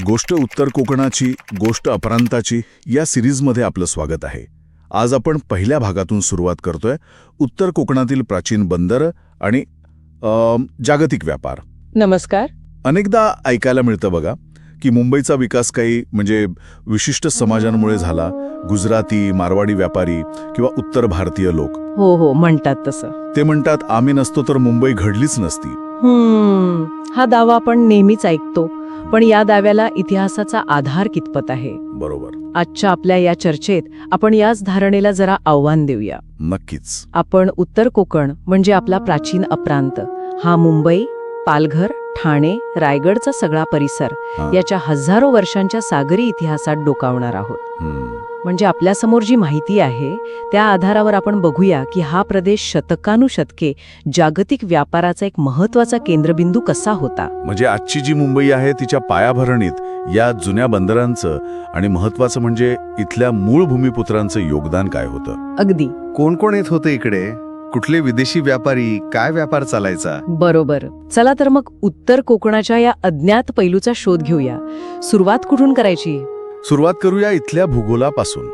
गोष्ट उत्तर कोकणाची गोष्ट अपरांताची या सिरीजमध्ये आपलं स्वागत आहे. आज आपण पहिल्या भागातून सुरुवात करतोय उत्तर कोकणातील प्राचीन बंदरं आणि जागतिक व्यापार. नमस्कार. अनेकदा ऐकायला मिळतं बघा की मुंबईचा विकास काही म्हणजे विशिष्ट समाजांमुळे झाला गुजराती मारवाडी व्यापारी किंवा उत्तर भारतीय लोक. हो हो म्हणतात तसं. ते म्हणतात आम्ही नसतो तर मुंबई घडलीच नसती. हा दावा आपण नेहमीच ऐकतो. पण या दाव्याला इतिहासाचा आधार कितपत आहे? बरोबर. आजच्या आपल्या या चर्चेत आपण याच धारणेला जरा आव्हान देऊया. नक्कीच. आपण उत्तर कोकण म्हणजे आपला प्राचीन अप्रांत. हा मुंबई पालघर ठाणे रायगडचा सगळा परिसर. याच्या हजारो वर्षांच्या सागरी इतिहासात डोकावणार आहोत. म्हणजे आपल्यासमोर जी माहिती आहे त्या आधारावर आपण बघूया की हा प्रदेश शतकानुशतके जागतिक व्यापाराचा एक महत्त्वाचा केंद्रबिंदू कसा होता. म्हणजे आजची जी मुंबई आहे तिच्या पायाभरणीत या जुन्या बंदरांचं आणि महत्वाचं म्हणजे इथल्या मूळ भूमिपुत्रांचं योगदान काय होतं? अगदी. कोण कोण येत होते इकडे? कुठले विदेशी व्यापारी? काय व्यापार चालायचा? बरोबर. चला तर मग उत्तर कोकणाच्या या अज्ञात पैलूचा शोध घेऊया. सुरुवात कुठून करायची? सुरुवात करूया इथल्या भूगोलापासून.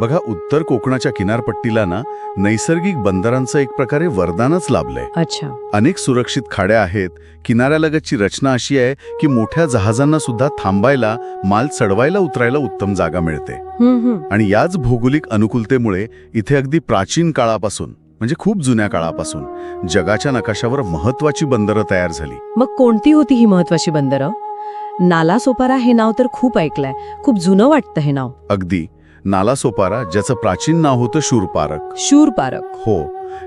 बघा उत्तर कोकणाच्या किनारपट्टीला ना नैसर्गिक बंदरांचं एक प्रकारे वरदानच लाभलंय. अच्छा. अनेक सुरक्षित खाड्या आहेत किनाऱ्यालगतची रचना अशी आहे की मोठ्या जहाजांना सुद्धा थांबायला माल चढवायला उतरायला उत्तम जागा मिळते. आणि याच भौगोलिक अनुकूलतेमुळे इथे अगदी प्राचीन काळापासून म्हणजे खूप जुन्या काळापासून जगाच्या नकाशावर महत्वाची बंदरं तयार झाली. मग कोणती होती ही महत्वाची बंदरं? नालासोपारा हे नाव तर खूप ऐकलंय. खूप जुनं वाटतं हे नाव. अगदी. नालासोपारा ज्याचं प्राचीन नाव होतं शूरपारक. शूरपारक. हो.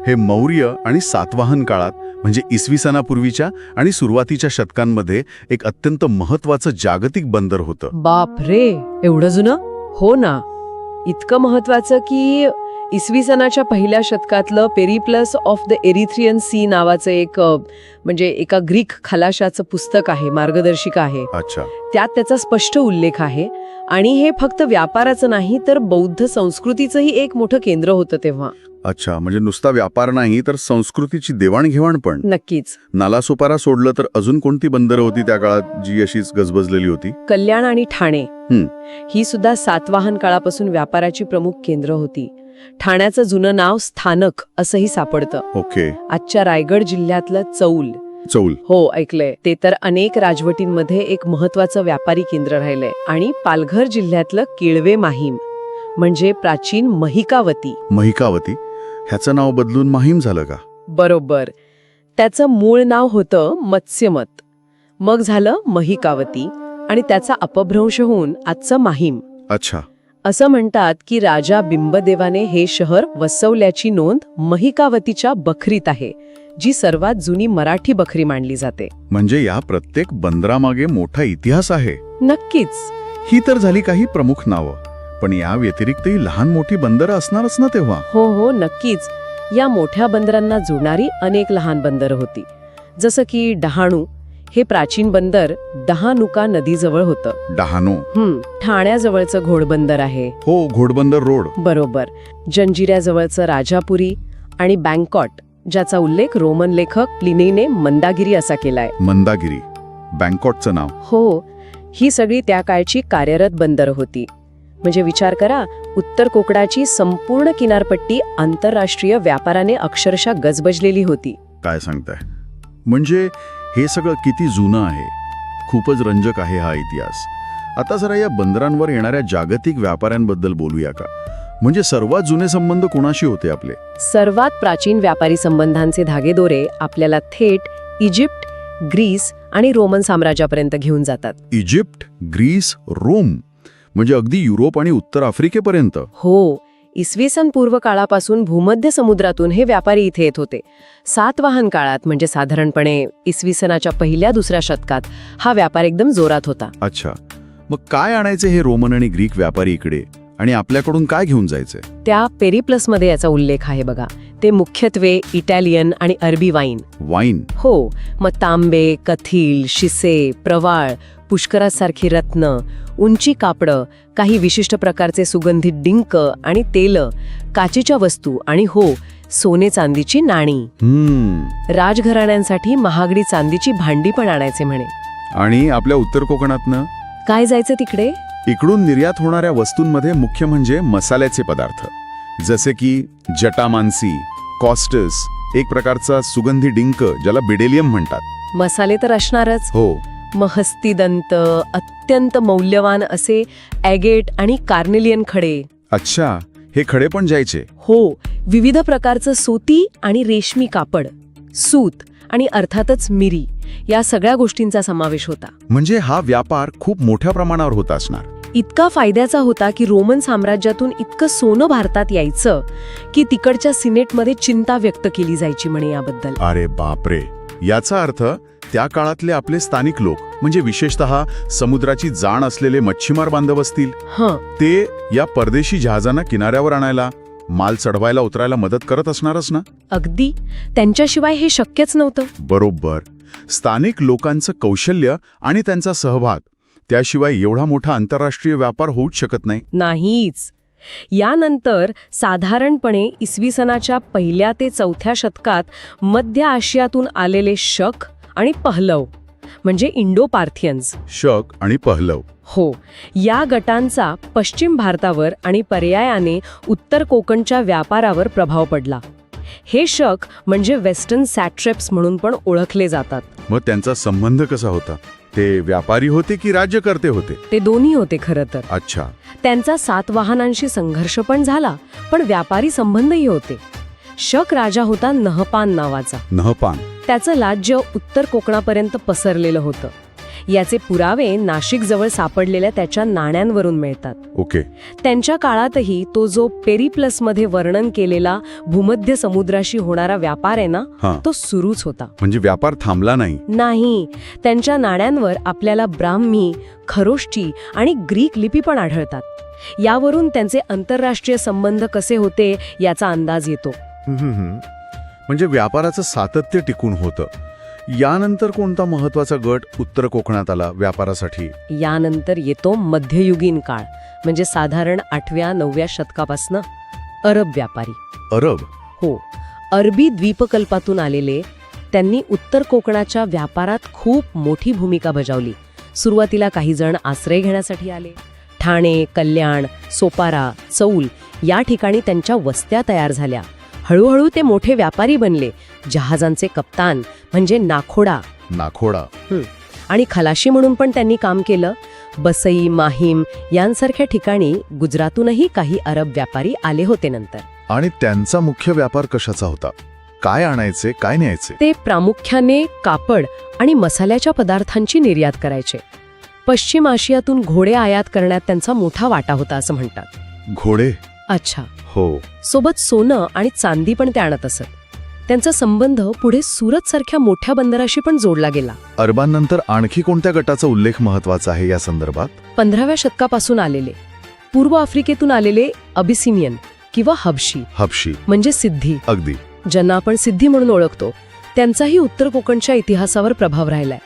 हे मौर्य आणि सातवाहन काळात म्हणजे इसवी सणापूर्वीच्या आणि सुरुवातीच्या शतकांमध्ये एक अत्यंत महत्वाचं जागतिक बंदर होतं. बाप रे एवढं जुनं? हो ना. इतकं महत्वाचं की इसवी सनाच्या पहिल्या शतकातलं Periplus of the Erythraean Sea नावाचं एक म्हणजे एका ग्रीक खलाशाचं पुस्तक आहे मार्गदर्शिका आहे. त्यात त्याचा स्पष्ट उल्लेख आहे आणि हे फक्त व्यापाराचं नाही तर बौद्ध संस्कृतीचंही एक मोठं केंद्र होतं तेव्हा. अच्छा म्हणजे नुसता व्यापार नाही तर संस्कृतीची देवाणघेवाण पण. नक्कीच. नालासोपारा सोडलं तर अजून कोणती बंदरं होती त्या काळात जी अशीच गजबजलेली होती? कल्याण आणि ठाणे. हं. ही सुद्धा सातवाहन काळापासून व्यापाराची प्रमुख केंद्र होती. ठाण्याचं जुनं नाव स्थानक असंही सापडतं. ओके. आजच्या रायगड जिल्ह्यातलं चौल. चौल. हो ऐकलंय. ते तर अनेक राजवटींमध्ये एक महत्वाचं व्यापारी केंद्र राहिलंय. आणि पालघर जिल्ह्यातलं केळवे माहीम म्हणजे प्राचीन महिकावती. महिकावती? ह्याचं नाव बदलून माहीम झालं का? बरोबर. त्याचं मूळ नाव होतं मत्स्यमत. मग झालं महिकावती आणि त्याचा अपभ्रंश होऊन आजचं माहीम. अच्छा. असं म्हणतात की राजा बिंबदेवाने हे शहर वसवल्याची नोंद महिकावतीच्या बखरीत आहे जी सर्वात जुनी मराठी बखरी मानली जाते. म्हणजे या प्रत्येक बंदरामागे मोठा इतिहास आहे? नक्कीच. ही तर झाली काही प्रमुख नावं. पण या व्यतिरिक्तही लहान मोठी बंदरं असणारच ना तेव्हा? हो हो नक्कीच. या मोठ्या बंदरांना जोडणारी अनेक लहान बंदरं होती. जसं की डहाणू. हे प्राचीन बंदर डहानुका नदीजवळ होतं. डहाणू. हम्म ठाण्याजवळचं घोडबंदर आहे. हो घोडबंदर रोड. बरोबर. जंजिऱ्याजवळचं राजापुरी आणि बँकॉट ज्याचा उल्लेख रोमन लेखक प्लिनीने मंदागिरी असा केलाय. मंदागिरी. बँकॉटचं नाव. हो ही सगळी त्या काळची कार्यरत बंदरं होती. म्हणजे विचार करा उत्तर कोकणाची संपूर्ण किनारपट्टी आंतरराष्ट्रीय व्यापाराने अक्षरशः गजबजलेली होती. काय सांगताय? म्हणजे हे सगळं किती जुनं आहे? खूपच रंजक आहे हा इतिहास. आता जरा या बंदरांवर येणाऱ्या जागतिक व्यापाऱ्यांबद्दल बोलूया का? म्हणजे सर्वात जुने संबंध कोणाशी होते आपले? सर्वात प्राचीन व्यापारी संबंधांचे धागेदोरे आपल्याला थेट इजिप्त ग्रीस आणि रोमन साम्राज्यापर्यंत घेऊन जातात. इजिप्त ग्रीस रोम म्हणजे अगदी युरोप आणि उत्तर आफ्रिकेपर्यंत. हो इसवी सन पूर्व काळापासून भूमध्य समुद्रातून हे व्यापारी इथे येत होते. सातवाहन काळात म्हणजे साधारणपणे इसवी सनाच्या पहिल्या दुसऱ्या शतकात हा व्यापार एकदम जोरात होता. अच्छा. मग काय आणायचे हे रोमन आणि ग्रीक व्यापारी इकडे? आणि आपल्याकडून काय घेऊन जायचे? त्या पेरिप्लसमध्ये याचा उल्लेख आहे बघा. ते मुख्यत्वे इटॅलियन आणि अरबी वाईन. वाईन? हो मग तांबे कथील शिसे प्रवाळ पुष्करासारखी रत्न उंची कापडं काही विशिष्ट प्रकारचे सुगंधित डिंक आणि तेल काचेच्या वस्तू आणि हो सोने चांदीची नाणी. हम्म. राजघराण्यांसाठी महागडी चांदीची भांडी पण आणायचे म्हणे. आणि आपल्या उत्तर कोकणातनं? काय जायचं तिकडे? इकडून निर्यात होणाऱ्या वस्तूंमध्ये मुख्य म्हणजे मसाल्याचे पदार्थ. जसे की जटामानसी कॉस्टस एक प्रकारचा सुगंधी डिंक ज्याला बिडेलियम म्हणतात. मसाले तर असणारच. हो. मग हस्तिदंत अत्यंत मौल्यवान असे ॲगेट आणि कार्नेलियन खडे. अच्छा हे खडे पण जायचे. हो विविध प्रकारचं सुती आणि रेशमी कापड सूत आणि अर्थातच मिरी या सगळ्या गोष्टींचा समावेश होता. म्हणजे हा व्यापार खूप मोठ्या प्रमाणावर होत असणार. इतका फायद्याचा होता की रोमन साम्राज्यातून इतकं सोनं भारतात यायचं की तिकडच्या सिनेटमध्ये चिंता व्यक्त केली जायची म्हणे याबद्दल. अरे बापरे याचा अर्थ त्या काळातले आपले स्थानिक लोक म्हणजे विशेषतः समुद्राची जाण असलेले मच्छीमार बांधव असतील ते या परदेशी जहाजांना किनाऱ्यावर आणायला माल चढवायला उतरायला मदत करत असणारच ना? अगदी. त्यांच्याशिवाय हे शक्यच नव्हतं. बरोबर. स्थानिक लोकांचं कौशल्य आणि त्यांचा सहभाग त्याशिवाय एवढा मोठा आंतरराष्ट्रीय व्यापार होऊच शकत नाही. नाहीच. यानंतर साधारणपणे इसवी सनाच्या पहिल्या ते चौथ्या शतकात मध्य आशियातून आलेले शक आणि पहलव म्हणजे इंडो पार्थियन्स शक आणि पहलव. हो या गटांचा पश्चिम भारतावर आणि पर्यायाने उत्तर कोकणच्या व्यापारावर प्रभाव पडला. हे शक म्हणजे वेस्टर्न सॅट्रेप्स म्हणून पण ओळखले जातात. मग त्यांचा संबंध कसा होता? ते व्यापारी होते की राज्यकर्ते होते? ते दोन्ही होते खरं तर. अच्छा. त्यांचा सातवाहनांशी संघर्ष पण झाला पण व्यापारी संबंधही होते. शक राजा होता नहपान नावाचा. नहपान. त्याचं राज्य उत्तर कोकणापर्यंत पसरलेलं होतं. याचे पुरावे नाशिकजवळ सापडलेल्या त्याच्या नाण्यांवरून मिळतात. ओके. त्यांच्या काळातही तो जो पेरिप्लसमध्ये वर्णन केलेला भूमध्य समुद्राशी होणारा व्यापार आहे ना हा. तो सुरूच होता. म्हणजे व्यापार थांबला नाही. नाही त्यांच्या नाण्यांवर आपल्याला ब्राह्मी खरोष्टी आणि ग्रीक लिपी पण आढळतात. यावरून त्यांचे आंतरराष्ट्रीय संबंध कसे होते याचा अंदाज येतो. म्हणजे व्यापाराचं सातत्य टिकून होतं. यानंतर कोणता महत्त्वाचा गट उत्तर कोकणात आला व्यापारासाठी? यानंतर येतो मध्ययुगीन काळ म्हणजे साधारण आठव्या नवव्या शतकापासनं अरब व्यापारी. अरब? हो. अरबी द्वीपकल्पातून आलेले त्यांनी उत्तर कोकणाच्या व्यापारात खूप मोठी भूमिका बजावली. सुरुवातीला काही जण आश्रय घेण्यासाठी आले. ठाणे कल्याण सोपारा चौल या ठिकाणी त्यांच्या वस्त्या तयार झाल्या. हळूहळू ते मोठे व्यापारी बनले. जहाजांचे कप्तान म्हणजे नाखोडा. नाखोडा. आणि खलाशी म्हणून पण त्यांनी काम केलं. बसई माहीम यांसारख्या ठिकाणी गुजरातूनही काही अरब व्यापारी आले होते नंतर. आणि त्यांचा मुख्य व्यापार कशाचा होता? काय आणायचे काय न्यायचे? ते प्रामुख्याने कापड आणि मसाल्याच्या पदार्थांची निर्यात करायचे. पश्चिम आशियातून घोडे आयात करण्यात त्यांचा मोठा वाटा होता असं म्हणतात. घोडे? अच्छा. हो. सोबत सोनं आणि चांदी पण ते आणत असत. त्यांचा संबंध पुढे सुरत सारख्या मोठ्या बंदराशी पण जोडला गेला. अरबांनंतर आणखी कोणत्या गटाचा उल्लेख महत्त्वाचा आहे या संदर्भात? पंधराव्या शतकापासून आलेले. पूर्व आफ्रिकेतून आलेले अबिसिनियन किंवा हबशी. हबशी. म्हणजे सिद्धी. अगदी. ज्यांना आपण सिद्धी म्हणून ओळखतो. त्यांचाही उत्तर कोकणच्या इतिहासावर प्रभाव राहिलाय.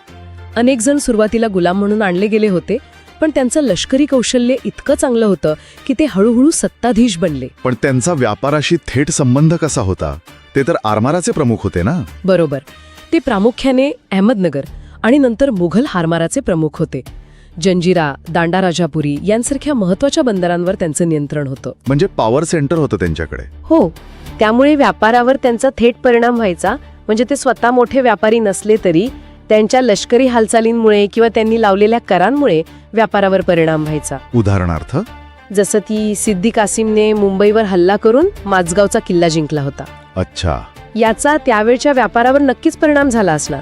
अनेक जण सुरुवातीला गुलाम म्हणून आणले गेले होते पण त्यांचं लष्करी कौशल्य इतकं चांगलं होतं की ते हळूहळू सत्ताधीश बनले. पण त्यांचा व्यापाराशी थेट संबंध कसा होता? ते तर आरमाराचे प्रमुख होते ना? बरोबर. ते प्रामुख्याने अहमदनगर आणि नंतर मुघल हारमाराचे प्रमुख होते. जंजिरा दांडाराजापुरी यांसारख्या महत्त्वाच्या बंदरांवर त्यांचं नियंत्रण होतं. म्हणजे पॉवर सेंटर होतं त्यांच्याकडे. हो. त्यामुळे व्यापारावर त्यांचा थेट परिणाम व्हायचा. म्हणजे ते स्वतः मोठे व्यापारी नसले तरी त्यांच्या लष्करी हालचालींमुळे किंवा त्यांनी लावलेल्या करांमुळे व्यापारावर परिणाम व्हायचा. उदाहरणार्थ? जसं की सिद्दी कासिमने मुंबईवर हल्ला करून माझगावचा किल्ला जिंकला होता. अच्छा. याचा त्यावेळच्या व्यापारावर नक्कीच परिणाम झाला असणार.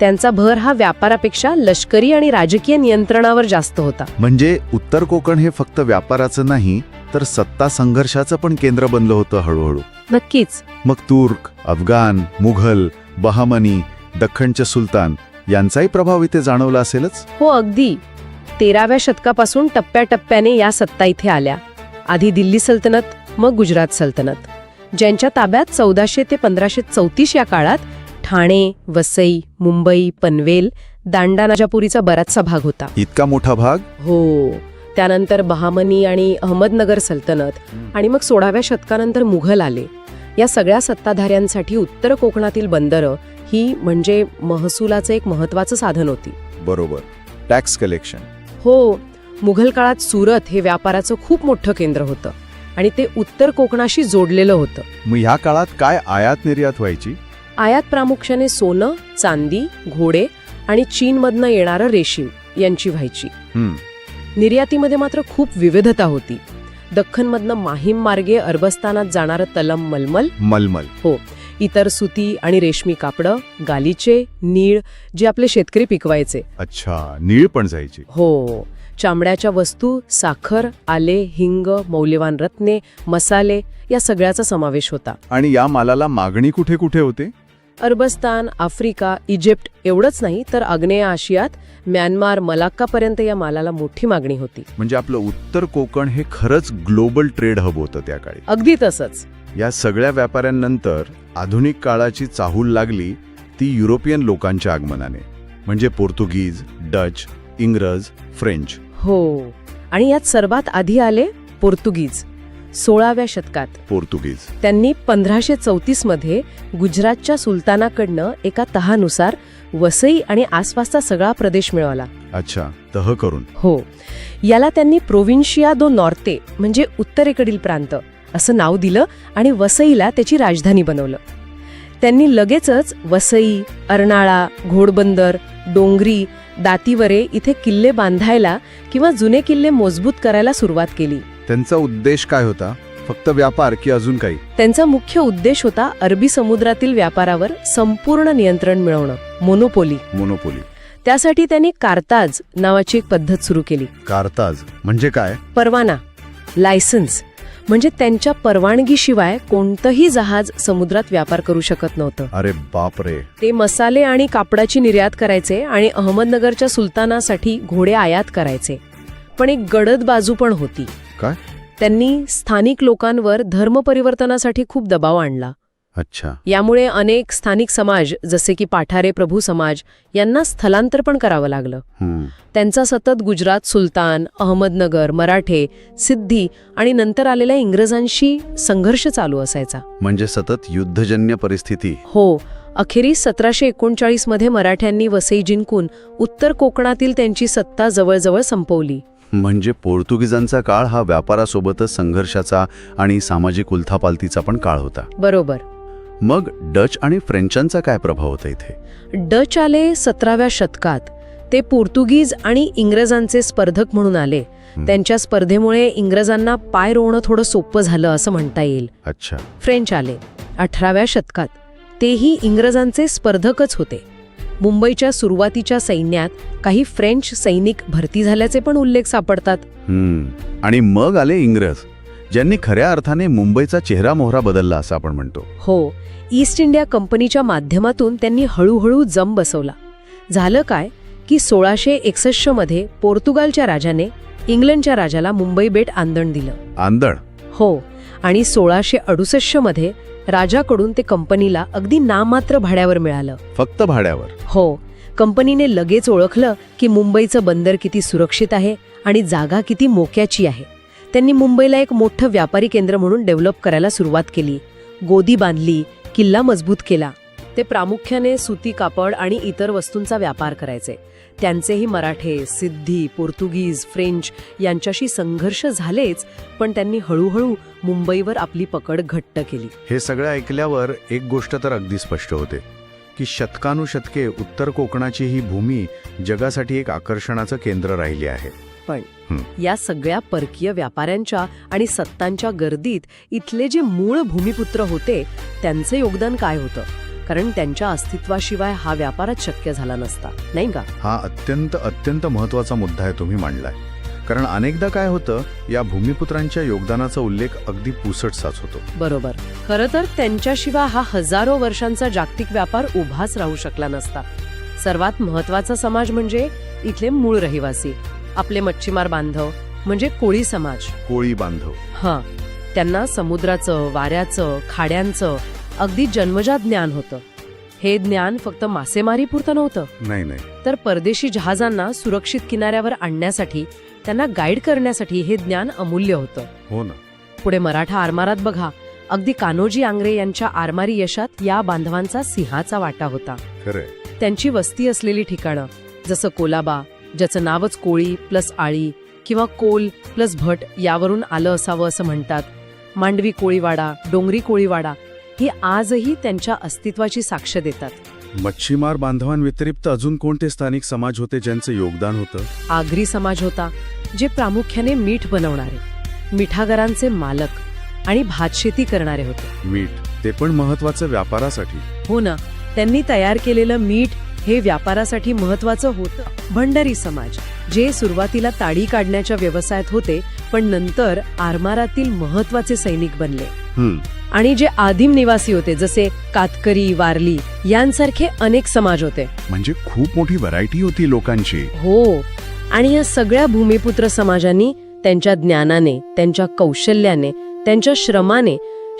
त्यांचा भर हा व्यापारापेक्षा लष्करी आणि राजकीय नियंत्रणावर जास्त होता. म्हणजे उत्तर कोकण हे फक्त व्यापाराचं नाही तर सत्ता संघर्षाचं पण केंद्र बनलं होतं हळूहळू. नक्कीच. मग तुर्क अफगाण मुघल बहामनी दख्खनचे सुलतान यांचाही प्रभाव इथे जाणवला असेलच? हो अगदी. तेराव्या शतकापासून टप्प्याटप्प्याने या सत्ता इथे आल्या. आधी दिल्ली सल्तनत मग गुजरात सल्तनत. ज्यांच्या ताब्यात चौदाशे ते पंधराशे चौतीस या काळात ठाणे वसई मुंबई पनवेल दांडानाजापुरीचा बराचसा भाग होता. इतका मोठा भाग? हो. त्यानंतर बहामनी आणि अहमदनगर सल्तनत आणि मग सोळाव्या शतकानंतर मुघल आले. या सगळ्या सत्ताधाऱ्यांसाठी उत्तर कोकणातील बंदरं ही म्हणजे महसुलाचं एक महत्वाचं साधन होती. बरोबर. टॅक्स कलेक्शन हो मुघल काळात सुरत हे व्यापाराचं खूप मोठं केंद्र होतं आणि ते उत्तर कोकणाशी जोडलेलं होतं. मग ह्या काळात काय आयात निर्यात व्हायची? आयात प्रामुख्याने सोनं चांदी घोडे आणि चीनमधनं येणारं रेशीम यांची व्हायची. हम्म, निर्यातीमध्ये मात्र खूप विविधता होती. दख्खनमधनं माहीम मार्गे अरबस्तानात जाणारं तलम मलमल. मलमल. इतर सुती आणि रेशमी कापडं गालिचे नीळ जे आपले शेतकरी पिकवायचे. अच्छा नीळ पण जायची. हो. चामड्याच्या वस्तू साखर आले हिंग मौल्यवान रत्ने मसाले या सगळ्याचा समावेश होता. आणि या मालाला मागणी कुठे कुठे होते? अरबस्तान आफ्रिका इजिप्त एवढंच नाही तर आग्नेय आशियात म्यानमार मलाक्कापर्यंत या मालाला मोठी मागणी होती. म्हणजे आपलं उत्तर कोकण हे खरंच ग्लोबल ट्रेड हब होतं त्या काळी. अगदी तसंच. या सगळ्या व्यापाऱ्यांनंतर आधुनिक काळाची चाहूल लागली ती युरोपियन लोकांच्या आगमनाने. म्हणजे पोर्तुगीज डच इंग्रज फ्रेंच. हो. आणि यात सर्वात आधी आले पोर्तुगीज सोळाव्या शतकात. पोर्तुगीज. त्यांनी पंधराशे चौतीसमध्ये गुजरातच्या सुलतानाकडनं एका तहानुसार वसई आणि आसपासचा सगळा प्रदेश मिळवला. अच्छा तह करून. हो. याला त्यांनी प्रोविन्शिया दो नॉर्ते म्हणजे उत्तरेकडील प्रांत असं नाव दिलं आणि वसईला त्याची राजधानी बनवलं. त्यांनी लगेचच वसई अर्नाळा घोडबंदर डोंगरी दातीवरे इथे किल्ले बांधायला किंवा जुने किल्ले मजबूत करायला सुरुवात केली. त्यांचा उद्देश काय होता? फक्त व्यापार की अजून काही? त्यांचा मुख्य उद्देश होता अरबी समुद्रातील व्यापारावर संपूर्ण नियंत्रण मिळवणं मोनोपोली मोनोपोली त्यासाठी त्यांनी कार्ताज नावाची एक पद्धत सुरू केली. कारताज म्हणजे काय? परवाना. लायसन्स म्हणजे त्यांच्या परवानगीशिवाय कोणतंही जहाज समुद्रात व्यापार करू शकत नव्हतं. अरे बाप रे ते मसाले आणि कापडाची निर्यात करायचे आणि अहमदनगरच्या सुलतानासाठी घोडे आयात करायचे. पण एक गडद बाजू पण होती. काय? त्यांनी स्थानिक लोकांवर धर्म परिवर्तनासाठी खूप दबाव आणला. अच्छा. यामुळे अनेक स्थानिक समाज जसे की पाठारे प्रभू समाज यांना स्थलांतर पण करावं लागलं. त्यांचा सतत गुजरात सुलतान अहमदनगर मराठे सिद्धी आणि नंतर आलेल्या इंग्रजांशी संघर्ष चालू असायचा. म्हणजे सतत युद्धजन्य परिस्थिती. हो अखेरीस सतराशे एकोणचाळीसमध्ये मराठ्यांनी वसई जिंकून उत्तर कोकणातील त्यांची सत्ता जवळजवळ संपवली. म्हणजे पोर्तुगीजांचा काळ हा व्यापारासोबतच संघर्षाचा आणि सामाजिक उलथापालतीचा पण काळ होता. बरोबर. मग डच आणि फ्रेंचांचा काय प्रभाव होता इथे? डच आले सतराव्या शतकात. ते पोर्तुगीज आणि इंग्रजांचे स्पर्धक म्हणून आले. त्यांच्या स्पर्धेमुळे इंग्रजांना पाय रोवणं थोडं सोपं झालं असं म्हणता येईल. अच्छा. फ्रेंच आले. अठराव्या शतकात. तेही इंग्रजांचे स्पर्धकच होते. मुंबईच्या सुरुवातीच्या सैन्यात काही फ्रेंच सैनिक भरती झाल्याचे पण उल्लेख सापडतात. आणि मग आले इंग्रज. ज्यांनी खऱ्या अर्थाने मुंबईचा चेहरा मोहरा बदलला असं आपण म्हणतो. हो ईस्ट इंडिया कंपनीच्या माध्यमातून त्यांनी हळूहळू जम बसवला. झालं काय की सोळाशे एकसष्टमध्ये पोर्तुगालच्या राजाने इंग्लंडच्या राजाला मुंबई बेट आंदण दिलं. आंदण? हो आणि सोळाशे अडुसष्टमध्ये राजाकडून ते कंपनीला अगदी नामात्र भाड्यावर मिळालं. फक्त भाड्यावर? हो कंपनीने लगेच ओळखलं की मुंबईचं बंदर किती सुरक्षित आहे आणि जागा किती मोक्याची आहे. त्यांनी मुंबईला एक मोठं व्यापारी केंद्र म्हणून डेव्हलप करायला सुरुवात केली. गोदी बांधली किल्ला मजबूत केला. ते प्रामुख्याने सुती कापड आणि इतर वस्तूंचा व्यापार करायचे. त्यांचेही मराठे सिद्धी पोर्तुगीज फ्रेंच यांच्याशी संघर्ष झालेच पण त्यांनी हळूहळू मुंबईवर आपली पकड घट्ट केली. हे सगळं ऐकल्यावर एक गोष्ट तर अगदी स्पष्ट होते की शतकानुशतके उत्तर कोकणाची ही भूमी जगासाठी एक आकर्षणाचं केंद्र राहिली आहे. या सगळ्या परकीय व्यापाऱ्यांच्या आणि सत्तांच्या गर्दीत इथले जे मूळ भूमिपुत्र होते त्यांचे योगदान काय होतं? कारण त्यांच्या अस्तित्वाशिवाय हा व्यापारच शक्य झाला नसता नाही का? हा अत्यंत अत्यंत महत्त्वाचा मुद्दा आहे तुम्ही मांडलाय. कारण अनेकदा काय होतं या भूमिपुत्रांच्या योगदानाचा उल्लेख अगदी पुसटसाच होतो. बरोबर. खरं तर त्यांच्याशिवाय हा हजारो वर्षांचा जागतिक व्यापार उभाच राहू शकला नसता. सर्वात महत्त्वाचा समाज म्हणजे इथले मूळ रहिवासी. आपले मच्छीमार बांधव म्हणजे कोळी समाज. कोळी बांधव. हां त्यांना समुद्राचं वाऱ्याचं खाड्यांचं अगदी जन्मजात ज्ञान होतं. हे ज्ञान फक्त मासेमारीपुरतं नव्हतं. नाही नाही. तर परदेशी जहाजांना सुरक्षित किनाऱ्यावर आणण्यासाठी त्यांना गाईड करण्यासाठी हे ज्ञान अमूल्य होतं. हो ना. पुढे मराठा आरमारात बघा. अगदी कान्होजी आंग्रे यांच्या आरमारी यशात या बांधवांचा सिंहाचा वाटा होता. खरंय. त्यांची वस्ती असलेली ठिकाणं जसं कोलाबा ज्याचं नावच कोळी प्लस आळी किंवा कोल प्लस भट यावरून आलं असावं असं म्हणतात. मांडवी कोळीवाडा डोंगरी कोळीवाडा हे आजही त्यांच्या अस्तित्वाची साक्ष देतात. मच्छीमार बांधवांव्यतिरिक्त अजून कोणते स्थानिक समाज होते ज्यांचं योगदान होतं? आगरी समाज होता जे प्रामुख्याने मीठ बनवणारे मिठागरांचे मालक आणि भातशेती करणारे होते. मीठ ते पण महत्वाचं व्यापारासाठी. हो ना त्यांनी तयार केलेलं मीठ हे व्यापारासाठी महत्वाचं होतं. भंडारी समाज जे सुरुवातीला ताडी काढण्याच्या व्यवसायात होते पण नंतर आरमारातील महत्त्वाचे सैनिक बनले. आणि जे आदिम निवासी होते जसे कातकरी वारली यांसारखे अनेक समाज होते. म्हणजे खूप मोठी व्हरायटी होती लोकांची. हो. आणि या सगळ्या भूमिपुत्र समाजांनी त्यांच्या ज्ञानाने त्यांच्या कौशल्याने त्यांच्या श्रमाने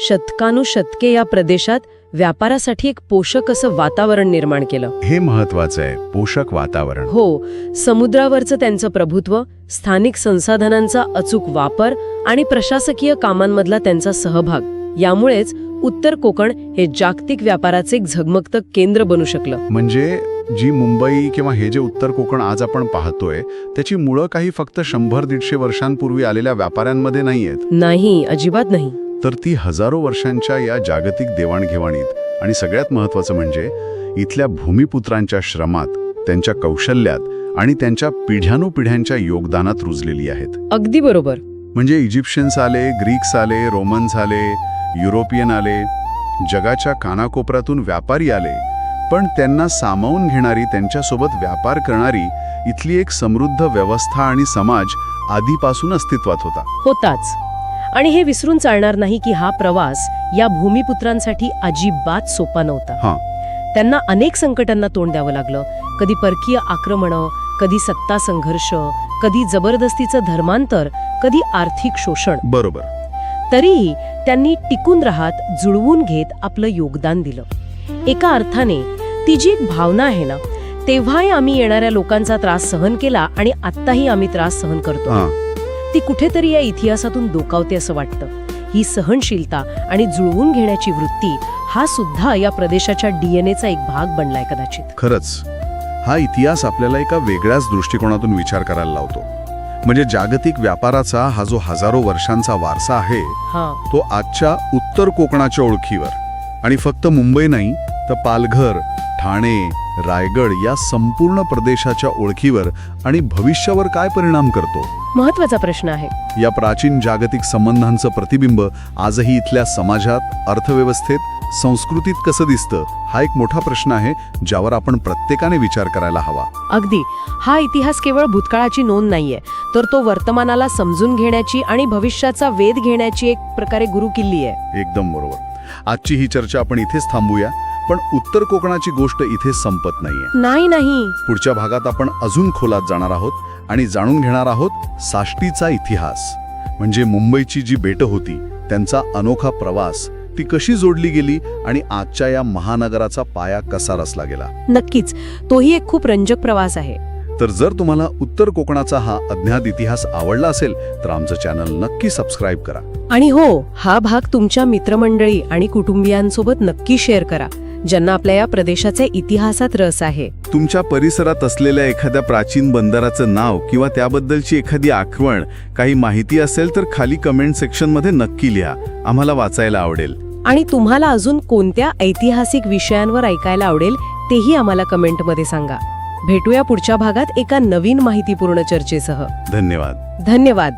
शतकानुशतके या प्रदेशात व्यापारासाठी एक पोषक असं वातावरण निर्माण केलं. हे महत्वाचं आहे पोषक वातावरण. हो समुद्रावरचं त्यांचं प्रभुत्व स्थानिक संसाधनांचा अचूक वापर आणि प्रशासकीय कामांमधला त्यांचा सहभाग. यामुळेच उत्तर कोकण हे जागतिक व्यापाराचे एक झगमगतं केंद्र बनू शकलं. म्हणजे जी मुंबई किंवा हे जे उत्तर कोकण आज आपण पाहतोय त्याची मुळं काही फक्त शंभर दीडशे वर्षांपूर्वी आलेल्या व्यापाऱ्यांमध्ये नाहीयेत? नाही अजिबात नाही. तर ती हजारो वर्षांच्या या जागतिक देवाणघेवाणीत आणि सगळ्यात महत्वाचं म्हणजे इथल्या भूमिपुत्रांच्या श्रमात त्यांच्या कौशल्यात आणि त्यांच्या पिढ्यानुपिढ्यांच्या योगदानात रुजलेली आहेत. अगदी बरोबर. म्हणजे इजिप्शियन्स आले ग्रीक्स आले रोमन्स आले युरोपियन आले जगाच्या कानाकोपऱ्यातून व्यापारी आले पण त्यांना सामावून घेणारी त्यांच्यासोबत व्यापार करणारी इथली एक समृद्ध व्यवस्था आणि समाज आधीपासून अस्तित्वात होता. होताच. आणि हे विसरून चालणार नाही की हा प्रवास या भूमिपुत्रांसाठी अजिबात सोपा नव्हता. हां. त्यांना अनेक संकटांना तोंड द्यावं लागलं. कधी परकीय आक्रमणं कधी सत्ता संघर्ष कधी जबरदस्तीचं धर्मांतर कधी आर्थिक शोषण. बरोबर. तरीही त्यांनी टिकून राहत जुळवून घेत आपलं योगदान दिलं. एका अर्थाने ती जी एक भावना आहे ना तेव्हाही आम्ही येणाऱ्या लोकांचा त्रास सहन केला आणि आत्ताही आम्ही त्रास सहन करतो. ती कुठेतरी या इतिहासातून डोकावते असं वाटतं. ही सहनशीलता आणि जुळवून घेण्याची वृत्ती हा सुद्धा या प्रदेशाच्या डीएनएचा एक भाग बनलाय कदाचित. खरंच हा इतिहास आपल्याला एका वेगळ्याच दृष्टिकोनातून विचार करायला लावतो. म्हणजे जागतिक व्यापाराचा हा जो हजारो वर्षांचा वारसा आहे हा. तो आजच्या उत्तर कोकणाच्या ओळखीवर. आणि फक्त मुंबई नाही तर पालघर ठाणे रायगड या संपूर्ण प्रदेशाच्या ओळखीवर आणि भविष्यावर काय परिणाम करतो? महत्त्वाचा प्रश्न आहे. या प्राचीन जागतिक संबंधांचं प्रतिबिंब आजही इथल्या समाजात अर्थव्यवस्थेत संस्कृतीत कसं दिसतं हा एक मोठा प्रश्न आहे ज्यावर आपण प्रत्येकाने विचार करायला हवा. अगदी. हा इतिहास केवळ भूतकाळाची नोंद नाहीये तर तो वर्तमानाला समजून घेण्याची आणि भविष्याचा वेध घेण्याची एक प्रकारे गुरुकिल्ली आहे. एकदम बरोबर. आजची ही चर्चा आपण इथेच थांबूया. पण उत्तर कोकणाची गोष्ट इथे संपत नाहीये. नाही नाही. पुढच्या भागात आपण अजून खोलात जाणार आहोत आणि जाणून घेणार आहोत साष्टीचा इतिहास. म्हणजे मुंबईची जी बेटं होती त्यांचा अनोखा प्रवास ती कशी जोडली गेली आणि आजच्या या महानगराचा पाया कसा रचला गेला? नक्कीच. तोही एक खूप रंजक प्रवास आहे. तर जर तुम्हाला उत्तर कोकणाचा हा अज्ञात इतिहास आवडला असेल तर आमचं चॅनल नक्की सबस्क्राईब करा. आणि हो हा भाग तुमच्या मित्रमंडळी आणि कुटुंबियांसोबत नक्की शेअर करा. ज्यांना आपल्या या प्रदेशाच्या इतिहासात रस आहे. तुमच्या परिसरात असलेल्या एखाद्या प्राचीन बंदराचं नाव किंवा त्याबद्दलची एखादी आठवण काही माहिती असेल तर खाली कमेंट सेक्शनमध्ये नक्की लिहा. आम्हाला वाचायला आवडेल. आणि तुम्हाला अजून कोणत्या ऐतिहासिक विषयांवर ऐकायला आवडेल तेही आम्हाला कमेंटमध्ये सांगा. भेटूया पुढच्या भागात एका नवीन माहितीपूर्ण चर्चेसह. धन्यवाद. धन्यवाद.